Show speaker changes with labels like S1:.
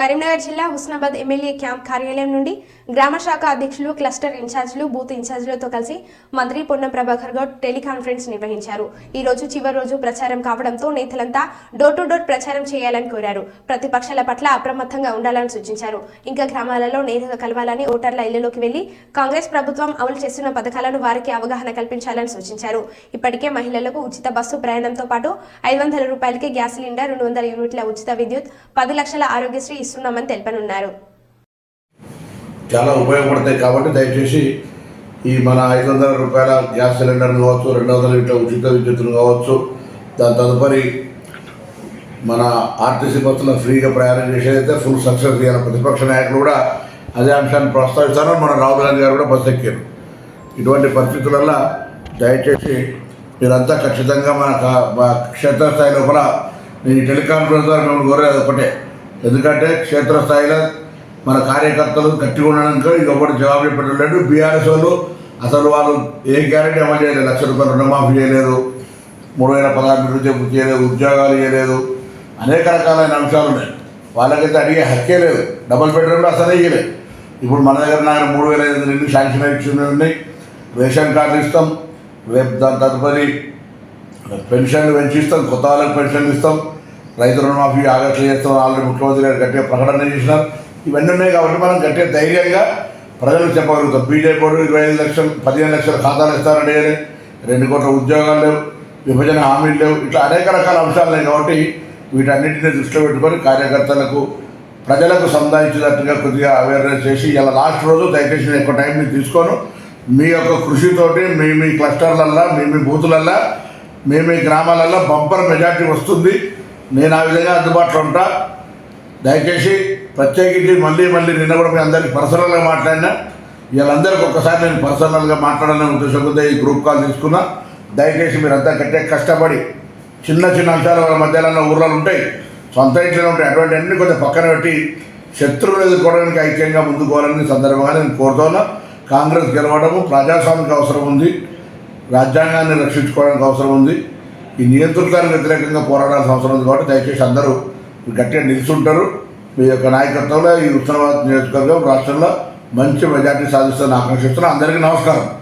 S1: కరీంనగర్ జిల్లా Husnabad MLA camp కార్యాలయం నుండి గ్రామ శాఖ అధ్యక్షులు క్లస్టర్ ఇన్ఛార్జీలు బూత్ ఇన్ఛార్జీలతో కలిసి మంత్రి పొన్నం ప్రభాకర్ గౌడ్ టెలికాన్ఫరెన్స్ నిర్వహించారు. ఈ రోజు చివరి రోజు ప్రచారం కావడంతో నేతలంతా డోర్ టు డోర్ ప్రచారం చేయాలని కోరారు. ప్రతిపక్షాల పట్ల అప్రమత్తంగా ఉండాలని సూచించారు. ఇంకా గ్రామాలలో నేరుగా కలవాలని ఓటర్ల ఇళ్ళలోకి వెళ్ళి కాంగ్రెస్ ప్రభుత్వం అమలు చేస్తున్న పథకాలను వారికి అవగాహన కల్పించాలని సూచించారు. ఇప్పటికే మహిళలకు ఉచిత బస్సు ప్రయాణంతో పాటు ఐదు వందల రూపాయలకి గ్యాస్ సిలిండర్ రెండు వందల యూనిట్ల ఉచిత విద్యుత్ పది లక్షల ఆరోగ్యశ్రీ ఇస్తున్నామని తెలిపనున్నారు.
S2: చాలా ఉపయోగపడతాయి కాబట్టి దయచేసి ఈ మన ఐదు వందల రూపాయల గ్యాస్ సిలిండర్ను కావచ్చు రెండు వందల లీటర్ల ఉచిత విద్యుత్తులు కావచ్చు దాని తదుపరి మన ఆర్టీసీ బస్సులో ఫ్రీగా ప్రయాణం చేసేదైతే ఫుల్ సక్సెస్ చేయాలి. ప్రతిపక్ష నాయకులు కూడా అదే అంశాన్ని ప్రస్తావిస్తారు మన రాహుల్ గాంధీ గారు కూడా బస్సు ఎక్కారు. ఇటువంటి పరిస్థితులలో దయచేసి మీరంతా ఖచ్చితంగా మన కా- మా క్షేత్రస్థాయి లోపల నేను టెలికాన్ఫరెన్స్ ద్వారా మిమ్మల్ని కోరేది ఒకటే. ఎందుకంటే క్షేత్రస్థాయిలో మన కార్యకర్తలు గట్టిగా ఉండడానికి ఇక ఒకటి జవాబు చెప్పలేదు బీఆర్ఎస్ వాళ్ళు అసలు వాళ్ళు ఏ గ్యారెంటీ అమలు చేయలేదు. లక్ష రూపాయలు రుణమాఫీ చేయలేదు. మూడు వేల పదహారు నిరుద్యోగ చేయలేదు. ఉద్యోగాలు చేయలేదు అనేక రకాలైన అంశాలు ఉన్నాయి. వాళ్ళకైతే అడిగే హక్కే లేదు. డబుల్ బెడ్రూమ్లో అసలే ఇవ్వలేదు ఇప్పుడు మన దగ్గర నాకు మూడు వేల ఐదు రెండు శాంక్షన్ ఇచ్చింది ఉన్నాయి రేషన్ కార్డులు ఇస్తాం. రేపు దాని తదుపరి పెన్షన్లు పెంచిస్తాం. కొత్త వాళ్ళకి పెన్షన్లు ఇస్తాం. రైతు రుణమాఫీ ఆగట్లు చేస్తాం. ఆల్రెడీ ముఖ్యమంత్రి గారు గట్టిగా ప్రకటన చేసినారు. ఇవన్నీ ఉన్నాయి కాబట్టి మనం గట్టిగా ధైర్యంగా ప్రజలకు చెప్పగలుగుతాం. బీజేపీ ఇరవై ఐదు లక్షలు పదిహేను లక్షల ఖాతాలు ఇస్తారంటే రెండు కోట్ల ఉద్యోగాలు లేవు విభజన హామీలు లేవు. ఇట్లా అనేక రకాల అంశాలు ఉన్నాయి కాబట్టి వీటన్నిటిని దృష్టిలో పెట్టుకొని కార్యకర్తలకు ప్రజలకు సంబంధించినట్టుగా కొద్దిగా అవేర్నెస్ చేసి ఇలా లాస్ట్ రోజు దయచేసి నేను ఎక్కువ టైం నేను తీసుకోను. మీ యొక్క కృషితోటి మీ మీ క్లస్టర్లల్లో మీ మీ బూతులల్లో మీ మీ గ్రామాలలో బంపర్ మెజార్టీ వస్తుంది. నేను ఆ విధంగా అందుబాటులో ఉంటా. దయచేసి ప్రత్యేకించి మళ్ళీ మళ్ళీ నిన్న కూడా మీ అందరికీ పర్సనల్గా మాట్లాడినా. వీళ్ళందరికీ ఒక్కసారి నేను పర్సనల్గా మాట్లాడాలనే ఉద్దేశంతో ఈ గ్రూప్ కాల్ తీసుకున్నా. దయచేసి మీరంతా కట్టే కష్టపడి చిన్న చిన్న అంశాలు వాళ్ళ మధ్యలో ఊర్లలో ఉంటాయి. సొంత ఇంట్లో ఉంటాయి. అటువంటి అన్ని కొంచెం పక్కన పెట్టి శత్రువులు ఎదుర్కోవడానికి ఐక్యంగా ముందుకోవాలని సందర్భంగా నేను కోరుతున్నా. కాంగ్రెస్ గెలవడము ప్రజాస్వామిక అవసరం ఉంది. రాజ్యాంగాన్ని రక్షించుకోవడానికి అవసరం ఉంది. ఈ నియంతృత్వానికి వ్యతిరేకంగా పోరాడాల్సిన అవసరం ఉంది కాబట్టి దయచేసి అందరూ గట్టిగా నిలుచుంటారు. మీ యొక్క నాయకత్వంలో ఈ ఉత్తరాబాద్ నియోజకవర్గం రాష్ట్రంలో మంచి మెజార్టీ సాధిస్తారని ఆకాంక్షిస్తున్నాను. అందరికీ నమస్కారం.